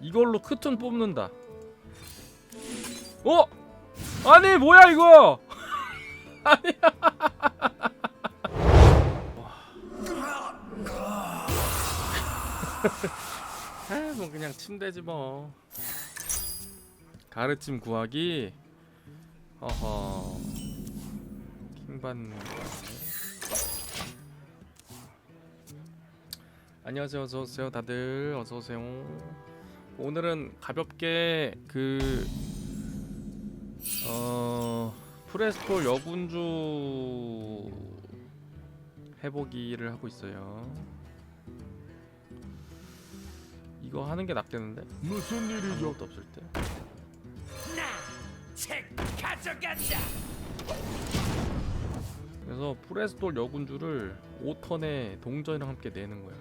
이걸로 크툰 뽑는다. 어? 아니 뭐야 이거? 아니야. 뭐 그냥 침대지 뭐. 가르침 구하기. 어허. 킹받는 거. 안녕하세요 어서 오세요 다들 어서 오세요. 오늘은 가볍게 그 어, 프레스톨 여군주 해보기를 하고 있어요. 이거 하는 게 낫겠는데? 무슨 일이죠? 아무것도 없을 때. 책 가져간다. 그래서 프레스톨 여군주를 5턴에 동전이랑 함께 내는 거야.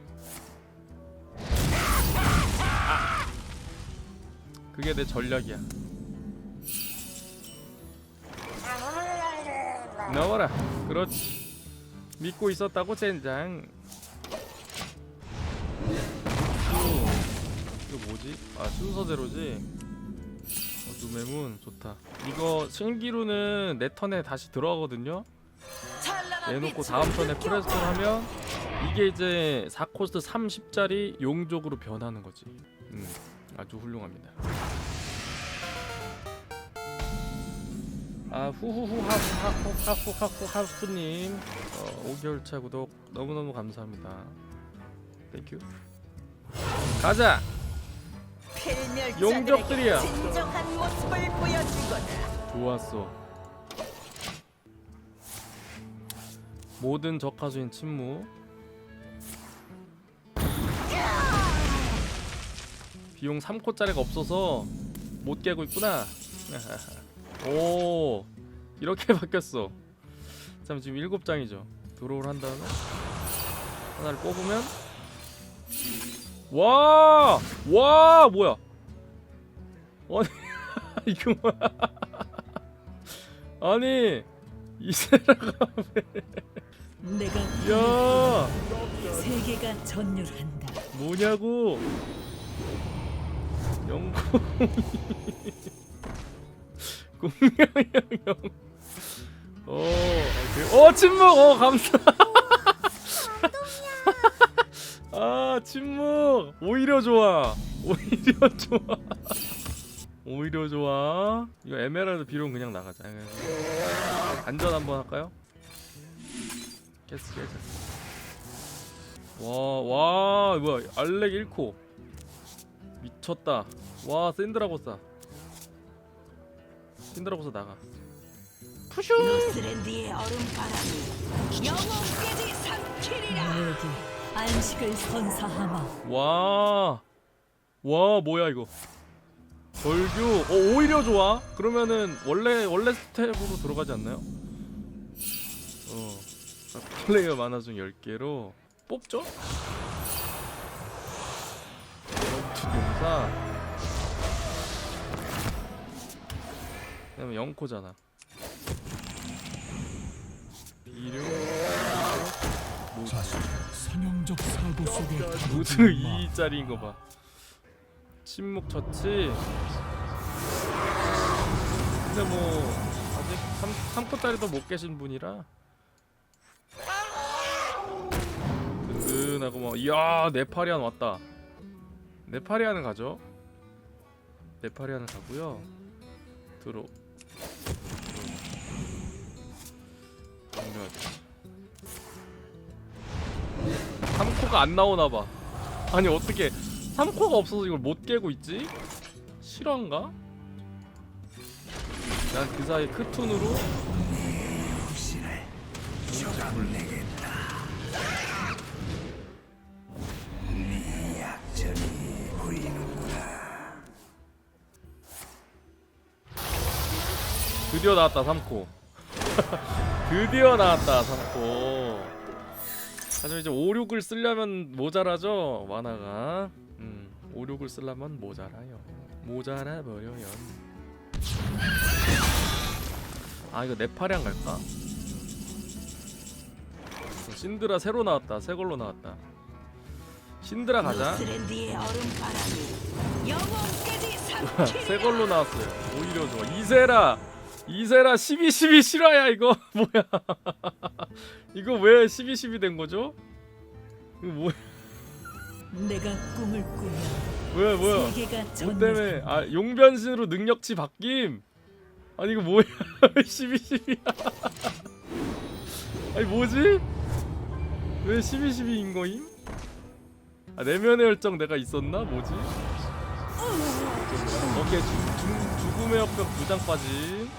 아! 그게 내 전략이야. 나와라. 그렇지. 믿고 있었다고 젠장. 어, 이거 뭐지? 아 순서대로지. 어, 누메문 좋다. 이거 신기루는 내 턴에 다시 들어가거든요. 내놓고 다음 턴에 프레스톤 하면 이게 이제 4코스트 30짜리 용족으로 변하는 거지. 음, 아주 훌륭합니다. 아 후후후 하후 하후 하후 하후님 어, 5개월 차 구독 너무너무 감사합니다. 땡큐. 가자. 용접들이야. 진정한 모습을 보여주거라. 좋았어. 모든 적하수인 침묵. 비용 3코짜리가 없어서 못 깨고 있구나. 오 이렇게 바뀌었어. 참 지금 7장이죠. 드로우를 한 다음에 하나를 뽑으면 와! 와 뭐야? 아니 이거 뭐야? 아니 이세라가 내가 야 세계가 전율한다. 뭐냐고 영국 공룡형 어, 오케이. 어 침묵 어 감사 아 침묵 오히려 좋아 오히려 좋아 오히려 좋아 이거 에메랄드 비룡 그냥 나가자 안전 한번 할까요? 깨스 깨자 와, 와, 뭐야, 알렉 1코. 미쳤다. 와, 샌드라고사. 샌드라고사 나가. 푸슈! 노스랜드의 얼음바람이 영혼까지 삼키리라. 너에게 안식을 선사하마. 와, 와, 뭐야, 이거. 절규, 어, 오히려 좋아. 그러면은, 원래, 원래 스텝으로 들어가지 않나요? 어. 자, 플레이어 만화 중 10개로 뽑죠? 전투 용사. 그다음에 0코잖아. 비룡. 자수 선형적 사고 속에 마. 2짜리인 거 봐. 침묵 처치. 근데 뭐 아직 3, 3코짜리도 못 계신 분이라 든든하고 뭐 이야 네파리안 왔다. 네파리안은 가죠. 네파리안을 가고요. 들어. 정리하자. 3코가 안 나오나 봐. 아니 어떻게 3코가 없어서 이걸 못 깨고 있지? 실화인가? 난 그 사이 크툰으로 드디어 나왔다 3코 드디어 나왔다 3코. 하지만 이제 5, 6을 쓰려면 모자라죠 만화가. 음, 5, 6을 쓰려면 모자라요. 모자라 버려요. 아 이거 네파리안 갈까? 신드라 새로 나왔다 새 걸로 나왔다. 신드라 가자. 새 걸로 나왔어요. 오히려 좋아. 이세라 이세라 12 12 실화야 이거? 뭐야? 이거 왜 12 12 된 거죠? 이거 뭐야 내가 꿈을 꾸며 뭐야 뭐야? 세계가 뭐. 때문에? 아 용변신으로 능력치 바뀜? 아니 이거 뭐야? 12 12야 아니 뭐지? 왜 12 12인 거임? 아 내면의 열정 내가 있었나? 뭐지? 오케이 주, 주, 죽음의 두장 빠짐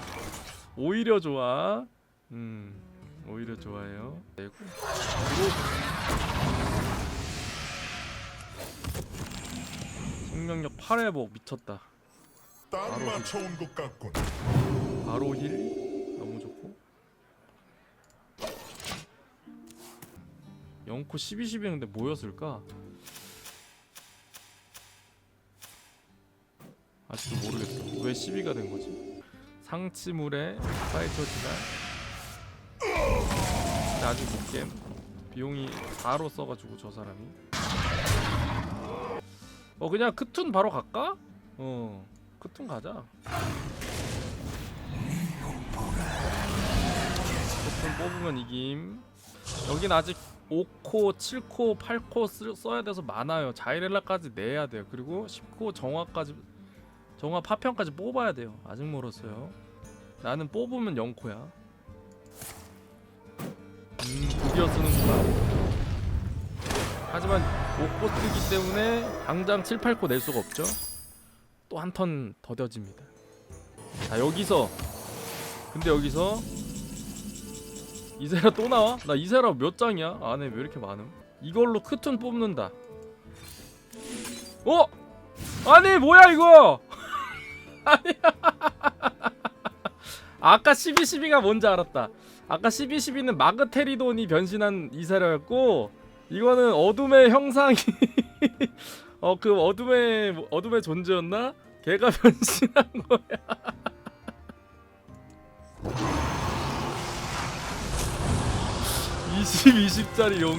오히려 좋아 음 오히려 좋아요 그리고 생명력 8회복 미쳤다 딱 맞춰온 것 같군. 바로 힐 너무 좋고 영코 12 12였는데 뭐였을까? 아직도 모르겠어 왜 12가 된 거지? 상치물에 파이터지가 아직 못겜 비용이 4로 써가지고 저 사람이. 어 그냥 크툰 바로 갈까? 어 크툰 가자. 보통 뽑으면 이김. 여긴 아직 5코, 7코, 8코 쓰, 써야 돼서 많아요. 자이렐라까지 내야 돼요. 그리고 10코 정화까지 정화 파편까지 뽑아야 돼요 아직 멀었어요 나는 뽑으면 0코야 음 드디어 쓰는구나 하지만 5코 쓰기 때문에 당장 7, 8코 낼 수가 없죠 또 한 턴 더뎌집니다 자 여기서 근데 여기서 이세라 또 나와? 나 이세라 몇 장이야? 안에 왜 이렇게 많음? 이걸로 크툰 뽑는다. 어? 아니 뭐야 이거? 아까 12 12가 뭔지 알았다. 아까 12 12는 마그테리돈이 변신한 이세라였고 이거는 어둠의 형상이 어 그 어둠의 어둠의 존재였나? 걔가 변신한 거야. 이십 20짜리 용.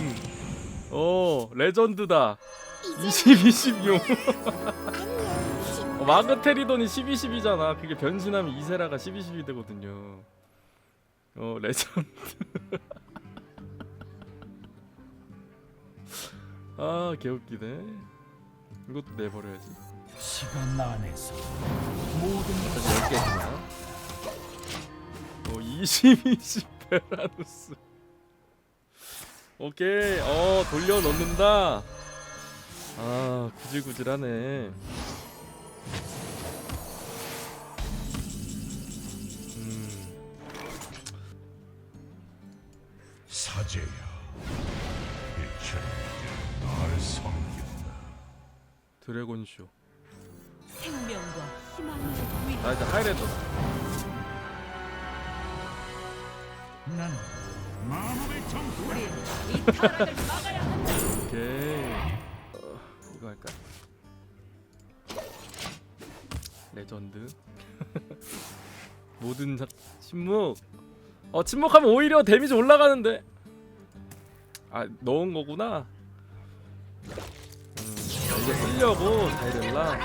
어, 레전드다. 20 20 용. 어, 마그 테리돈이 12 10이잖아. 그게 변신하면 이세라가 12 10이 되거든요. 어, 레전드. 아, 개웃기네. 이것도 내버려야지. 시간 안에서 모든 다시 10개구나. 어, 20 20 베라누스. 오케이. 어, 돌려 넣는다. 아, 구질구질하네. 음. 사제야, 일체는 날 섬긴다. 드래곤쇼. 생명과 희망을 위나 이제 하이레드. 난 마법의 정수 우리 이 타락을 막아야 한다. 오케이. 어, 이거 할까? 레전드. 모든 작 침묵. 어 침묵하면 오히려 데미지 올라가는데. 아 넣은 거구나. 음, 이게 쓰려고 다이렐라.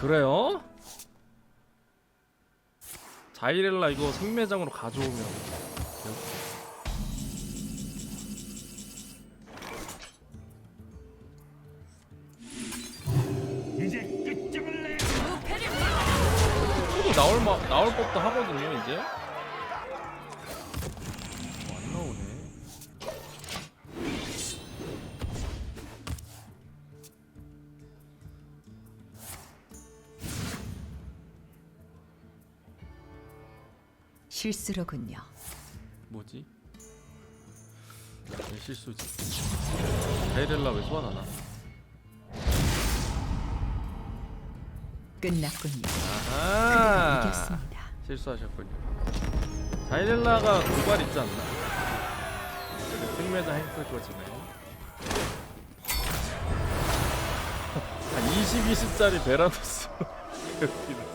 그래요? 자이렐라 이거 생매장으로 가져오면 또 나올 법도 하거든요 이제. 어, 안 나오네. 실수로군요. 뭐지? 왜 실수지? 다이렐라 왜 소환 안 하나? 끝났군요. 아하. 이겼습니다. 실수하셨군요. 다이렐라가 고발 있지 않나? 그래, 생매장 했을 거지만. 한 20, 20짜리 베라노스. 웃기네.